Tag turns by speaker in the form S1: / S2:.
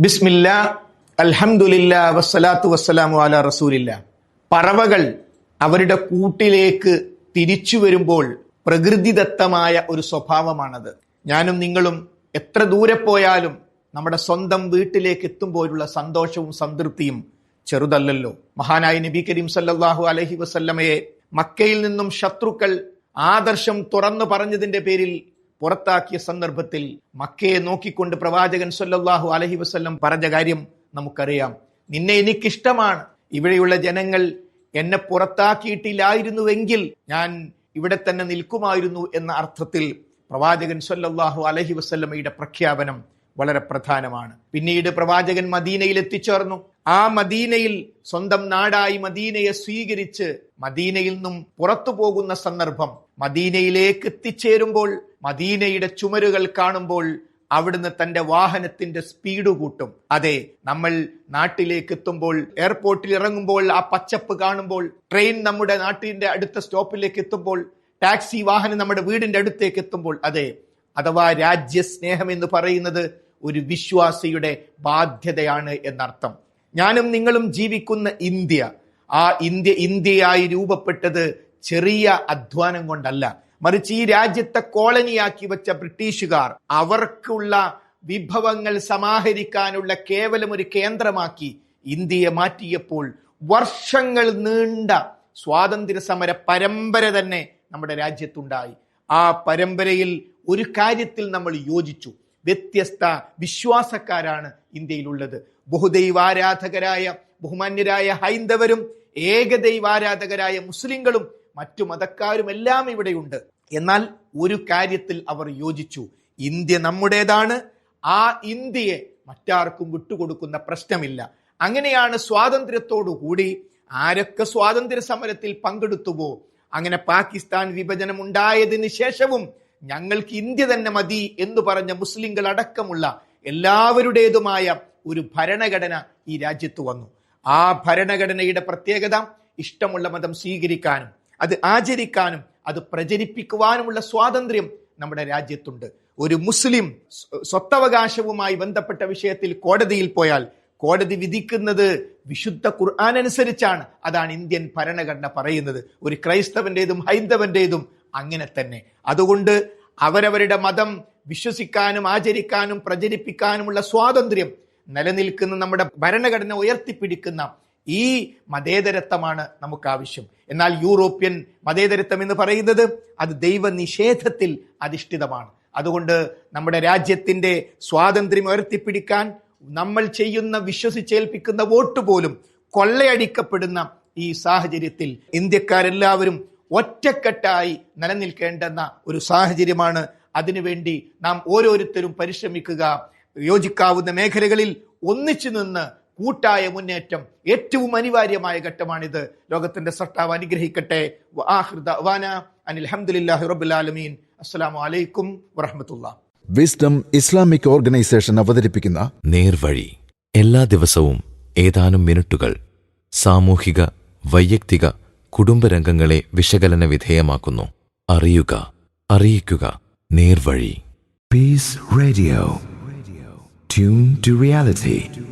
S1: ബിസ്മില്ല അൽഹംദുലില്ല വസ്സലാത്തു വസ്സലാമു അല റസൂലില്ല. പറവകൾ അവരുടെ കൂട്ടിലേക്ക് തിരിച്ചു വരുമ്പോൾ പ്രകൃതിദത്തമായ ഒരു സ്വഭാവമാണത്. ഞാനും നിങ്ങളും എത്ര ദൂരെ പോയാലും നമ്മുടെ സ്വന്തം വീട്ടിലേക്ക് എത്തുമ്പോഴുള്ള സന്തോഷവും സംതൃപ്തിയും ചെറുതല്ലല്ലോ. മഹാനായ നബി കരീം സല്ലാഹു അലഹി വസല്ലമയെ മക്കയിൽ നിന്നും ശത്രുക്കൾ ആദർശം തുറന്നു പറഞ്ഞതിന്റെ പേരിൽ പുറത്താക്കിയ സന്ദർഭത്തിൽ മക്കയെ നോക്കിക്കൊണ്ട് പ്രവാചകൻ സൊല്ലാഹു അലഹി വസ്ല്ലം പറഞ്ഞ കാര്യം നമുക്കറിയാം. നിന്നെ എനിക്കിഷ്ടമാണ്. ഇവിടെയുള്ള ജനങ്ങൾ എന്നെ പുറത്താക്കിയിട്ടില്ലായിരുന്നുവെങ്കിൽ ഞാൻ ഇവിടെ തന്നെ നിൽക്കുമായിരുന്നു എന്ന അർത്ഥത്തിൽ പ്രവാചകൻ സൊല്ലാഹു അലഹി വസ്ല്ലമയുടെ പ്രഖ്യാപനം വളരെ പ്രധാനമാണ്. പിന്നീട് പ്രവാചകൻ മദീനയിൽ എത്തിച്ചേർന്നു. ആ മദീനയിൽ സ്വന്തം നാടായി മദീനയെ സ്വീകരിച്ച് മദീനയിൽ നിന്നും പുറത്തു പോകുന്ന സന്ദർഭം മദീനയിലേക്ക് എത്തിച്ചേരുമ്പോൾ മദീനയുടെ ചുമരുകൾ കാണുമ്പോൾ അവിടുന്ന് തന്റെ വാഹനത്തിന്റെ സ്പീഡ് കൂട്ടും. അതെ നമ്മൾ നാട്ടിലേക്ക് എത്തുമ്പോൾ എയർപോർട്ടിൽ ഇറങ്ങുമ്പോൾ ആ പച്ചപ്പ് കാണുമ്പോൾ ട്രെയിൻ നമ്മുടെ നാട്ടിന്റെ അടുത്ത സ്റ്റോപ്പിലേക്ക് എത്തുമ്പോൾ ടാക്സി വാഹനം നമ്മുടെ വീടിന്റെ അടുത്തേക്ക് എത്തുമ്പോൾ അതെ അഥവാ രാജ്യസ്നേഹം എന്ന് പറയുന്നത് ഒരു വിശ്വാസിയുടെ ബാധ്യതയാണ് എന്നർത്ഥം. ഞാനും നിങ്ങളും ജീവിക്കുന്ന ഇന്ത്യ ആ ഇന്ത്യ ഇന്ത്യയായി രൂപപ്പെട്ടത് ചെറിയ അധ്വാനം കൊണ്ടല്ല. മറിച്ച് ഈ രാജ്യത്തെ കോളനിയാക്കി വെച്ച ബ്രിട്ടീഷുകാർ അവർക്കുള്ള വിഭവങ്ങൾ സമാഹരിക്കാനുള്ള കേവലം ഒരു കേന്ദ്രമാക്കി ഇന്ത്യയെ മാറ്റിയപ്പോൾ വർഷങ്ങൾ നീണ്ട സ്വാതന്ത്ര്യ സമര പരമ്പര തന്നെ നമ്മുടെ രാജ്യത്തുണ്ടായി. ആ പരമ്പരയിൽ ഒരു കാര്യത്തിൽ നമ്മൾ യോജിച്ചു. വ്യത്യസ്ത വിശ്വാസക്കാരാണ് ഇന്ത്യയിലുള്ളത്. ബഹുദൈവാരാധകരായ ബഹുമാന്യരായ ഹൈന്ദവരും ഏകദൈവാരാധകരായ മുസ്ലിങ്ങളും മറ്റു മതക്കാരും എല്ലാം ഇവിടെയുണ്ട്. എന്നാൽ ഒരു കാര്യത്തിൽ അവർ യോജിച്ചു. ഇന്ത്യ നമ്മുടേതാണ്. ആ ഇന്ത്യയെ മറ്റാർക്കും വിട്ടുകൊടുക്കുന്ന പ്രശ്നമില്ല. അങ്ങനെയാണ് സ്വാതന്ത്ര്യത്തോടു കൂടി ആരൊക്കെ സ്വാതന്ത്ര്യ സമരത്തിൽ പങ്കെടുത്തുവോ? അങ്ങനെ പാകിസ്ഥാൻ വിഭജനം ഉണ്ടായതിനു ശേഷവും ഞങ്ങൾക്ക് ഇന്ത്യ തന്നെ മതി എന്ന് പറഞ്ഞ മുസ്ലിങ്ങൾ അടക്കമുള്ള എല്ലാവരുടേതുമായ ഒരു ഭരണഘടന ഈ രാജ്യത്ത് വന്നു. ആ ഭരണഘടനയുടെ പ്രത്യേകത ഇഷ്ടമുള്ള മതം സ്വീകരിക്കാനും അത് ആചരിക്കാനും അത് പ്രചരിപ്പിക്കുവാനുമുള്ള സ്വാതന്ത്ര്യം നമ്മുടെ രാജ്യത്തുണ്ട്. ഒരു മുസ്ലിം സ്വത്തവകാശവുമായി ബന്ധപ്പെട്ട വിഷയത്തിൽ കോടതിയിൽ പോയാൽ കോടതി വിധിക്കുന്നത് വിശുദ്ധ ഖുർആൻ അനുസരിച്ചാണ്. അതാണ് ഇന്ത്യൻ ഭരണഘടന പറയുന്നത്. ഒരു ക്രൈസ്തവന്റേതും ഹൈന്ദവന്റേതും അങ്ങനെ തന്നെ. അതുകൊണ്ട് അവരവരുടെ മതം വിശ്വസിക്കാനും ആചരിക്കാനും പ്രചരിപ്പിക്കാനുമുള്ള സ്വാതന്ത്ര്യം നിലനിൽക്കുന്ന നമ്മുടെ ഭരണഘടന ഉയർത്തിപ്പിടിക്കുന്ന ഈ മതേതരത്വമാണ് നമുക്ക് ആവശ്യം എന്നാൽ യൂറോപ്യൻ മതേതരത്വം എന്ന് പറയുന്നത് അത് ദൈവനിഷേധത്തിൽ അധിഷ്ഠിതമാണ്. അതുകൊണ്ട് നമ്മുടെ രാജ്യത്തിന്റെ സ്വാതന്ത്ര്യം ഉയർത്തിപ്പിടിക്കാൻ നമ്മൾ ചെയ്യുന്ന വിശ്വസിച്ചേൽപ്പിക്കുന്ന വോട്ട് പോലും കൊള്ളയടിക്കപ്പെടുന്ന ഈ സാഹചര്യത്തിൽ ഇന്ത്യക്കാരെല്ലാവരും ഒറ്റക്കെട്ടായി നിലനിൽക്കേണ്ടെന്ന ഒരു സാഹചര്യമാണ്. അതിനുവേണ്ടി നാം ഓരോരുത്തരും പരിശ്രമിക്കുക. യോജിക്കാവുന്ന മേഖലകളിൽ ഒന്നിച്ചു നിന്ന് കൂട്ടായ മുന്നേറ്റം ഏറ്റവും അനിവാര്യമായ ഘട്ടമാണിത്. ലോകത്തിന്റെ സർട്ടാവ് അനുഗ്രഹിക്കട്ടെ. വആഖിർ ദഅ്വാന അനിൽ ഹംദുലില്ലാഹി റബ്ബിൽ ആലമീൻ. അസ്സലാമു അലൈക്കും വറഹ്മത്തുള്ളാഹി
S2: വിസ്ഡം ഇസ്ലാമിക് ഓർഗനൈസേഷൻ അവതരിപ്പിക്കുന്ന
S3: നേർവഴി. എല്ലാ ദിവസവും ഏതാനും മിനിറ്റുകൾ സാമൂഹിക വൈയക്തിക കുടുംബരംഗങ്ങളെ വിശകലന വിധേയമാക്കുന്നു. അറിയുക അറിയിക്കുക. നേർവഴി.
S4: Peace radio tune to reality.